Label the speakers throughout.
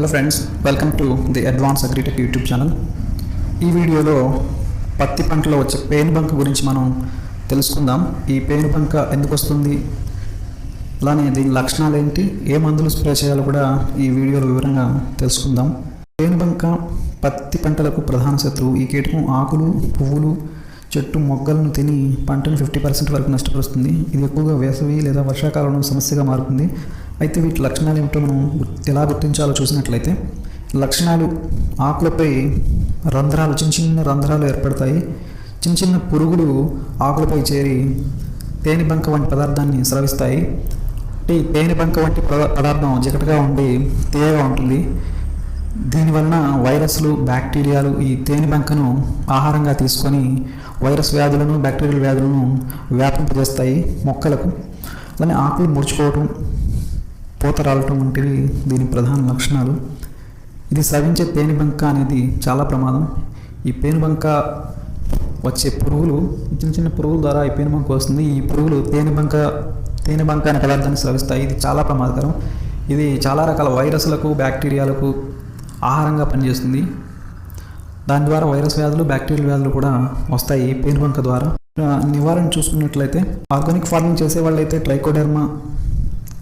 Speaker 1: Hello friends welcome to the advance agritech YouTube channel ఈ వీడియోలో పత్తి పంటలో వచ్చే పేను బంక గురించి మనం తెలుసుకుందాం. ఈ పేను బంక ఎందుకు వస్తుంది? అలానే దీని లక్షణాలు ఏంటి? ఏ మందులు స్ప్రే చేయాలో కూడా ఈ వీడియోలో వివరంగా తెలుసుకుందాం. పేను బంక పత్తి పంటలకు ప్రధాన శత్రువు ఈ కీటకం ఆకులు పువ్వులు చెట్టు మొగ్గలను తిని పంటను ఫిఫ్టీ పర్సెంట్ వరకు నష్టపరుస్తుంది. ఇది ఎక్కువగా వేసవి లేదా వర్షాకాలంలో సమస్యగా మారుతుంది. అయితే వీటి లక్షణాలు ఏమిటో మనం ఎలా గుర్తించాలో చూసినట్లయితే లక్షణాలు ఆకులపై రంధ్రాలు చిన్న చిన్న రంధ్రాలు ఏర్పడతాయి. చిన్న చిన్న పురుగులు ఆకులపై చేరి తేనె బంక వంటి పదార్థాన్ని స్రవిస్తాయి. అంటే తేనె బంక వంటి పద- పదార్థం జిగటగా ఉండి తీయగా ఉంటుంది. దీనివలన వైరస్లు బ్యాక్టీరియాలు ఈ తేనె బంకను ఆహారంగా తీసుకొని వైరస్ వ్యాధులను బ్యాక్టీరియల్ వ్యాధులను వ్యాపింపజేస్తాయి మొక్కలకు. అలానే ఆకులు ముడుచుకోవటం పూత రాలటం వంటివి దీని ప్రధాన లక్షణాలు. ఇది స్రవించే పేనుబంక అనేది చాలా ప్రమాదం. ఈ పేనుబంక వచ్చే పురుగులు చిన్న చిన్న పురుగుల ద్వారా ఈ పేనుబంక వస్తుంది. ఈ పురుగులు తేనెబంక తేనెబంక అనే పదార్థాన్ని స్రవిస్తాయి. ఇది చాలా ప్రమాదకరం. ఇది చాలా రకాల వైరస్లకు బ్యాక్టీరియాలకు ఆహారంగా పనిచేస్తుంది. దాని ద్వారా వైరస్ వ్యాధులు బ్యాక్టీరియల్ వ్యాధులు కూడా వస్తాయి ఈ పేనుబంక ద్వారా. నివారణ చూసుకున్నట్లయితే ఆర్గానిక్ ఫార్మింగ్ చేసే వాళ్ళైతే ట్రైకోడెర్మా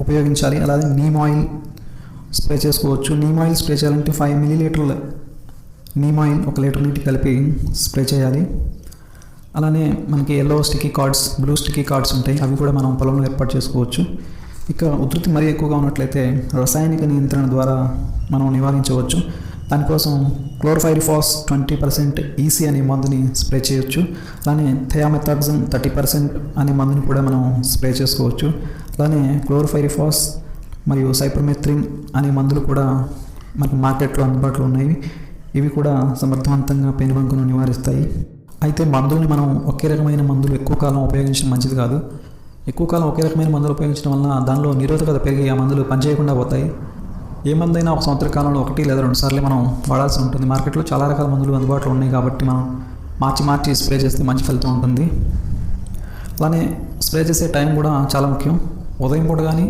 Speaker 1: ఉపయోగించాలి. అలాగే నీమ్ ఆయిల్ స్ప్రే చేసుకోవచ్చు. నీమ్ ఆయిల్ స్ప్రే చేయాలంటే ఫైవ్ మిల్లీ లీటర్ల నీమ్ ఆయిల్ ఒక లీటర్ నీటి కలిపి స్ప్రే చేయాలి. అలానే మనకి yellow sticky cards blue sticky cards ఉంటాయి. అవి కూడా మనం పొలంలో ఏర్పాటు చేసుకోవచ్చు. ఇక ఉధృతి మరీ ఎక్కువగా ఉన్నట్లయితే రసాయనిక నియంత్రణ ద్వారా మనం నివారించవచ్చు. దానికోసం క్లోరోఫైరిఫాస్ ట్వంటీ పర్సెంట్ ఈసీ అనే మందుని స్ప్రే చేయొచ్చు. అలానే థయామెథాక్సిన్ థర్టీ పర్సెంట్ అనే మందుని కూడా మనం స్ప్రే చేసుకోవచ్చు. అలానే క్లోరోఫైరిఫాస్ మరియు సైపర్మెత్రిన్ అనే మందులు కూడా మనకు మార్కెట్లో అందుబాటులో ఉన్నాయి. ఇవి కూడా సమర్థవంతంగా పెనుబంకును నివారిస్తాయి. అయితే మందుల్ని మనం ఒకే రకమైన మందులు ఎక్కువ కాలం ఉపయోగించడం మంచిది కాదు. ఎక్కువ కాలం ఒకే రకమైన మందులు ఉపయోగించడం వలన దానిలో నిరోధకత పెరిగి ఆ మందులు పనిచేయకుండా పోతాయి. ఏ మందైనా ఒక సంవత్సర కాలంలో ఒకటి లేదా రెండు సార్లు మనం వాడాల్సి ఉంటుంది. మార్కెట్లో చాలా రకాల మందులు అందుబాటులో ఉన్నాయి కాబట్టి మనం మార్చి మార్చి స్ప్రే చేస్తే మంచి ఫలితం ఉంటుంది. అలానే స్ప్రే చేసే టైం కూడా చాలా ముఖ్యం. ఉదయం పూట కానీ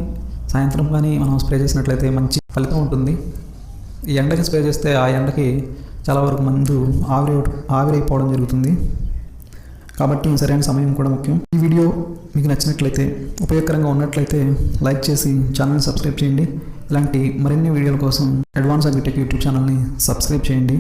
Speaker 1: సాయంత్రం కానీ మనం స్ప్రే చేసినట్లయితే మంచి ఫలితం ఉంటుంది. ఈ ఎండకి స్ప్రే చేస్తే ఆ ఎండకి చాలా వరకు మందు ఆవిరి ఆవిరైపోవడం జరుగుతుంది. కాబట్టి సరైన సమయం కూడా ముఖ్యం. ఈ వీడియో మీకు నచ్చినట్లయితే ఉపయోగకరంగా ఉన్నట్లయితే లైక్ చేసి ఛానల్ని సబ్స్క్రైబ్ చేయండి. ఇలాంటి మరిన్ని వీడియోల కోసం అడ్వాన్స్ అగ్రిటెక్ యూట్యూబ్ ఛానల్ని సబ్స్క్రైబ్ చేయండి.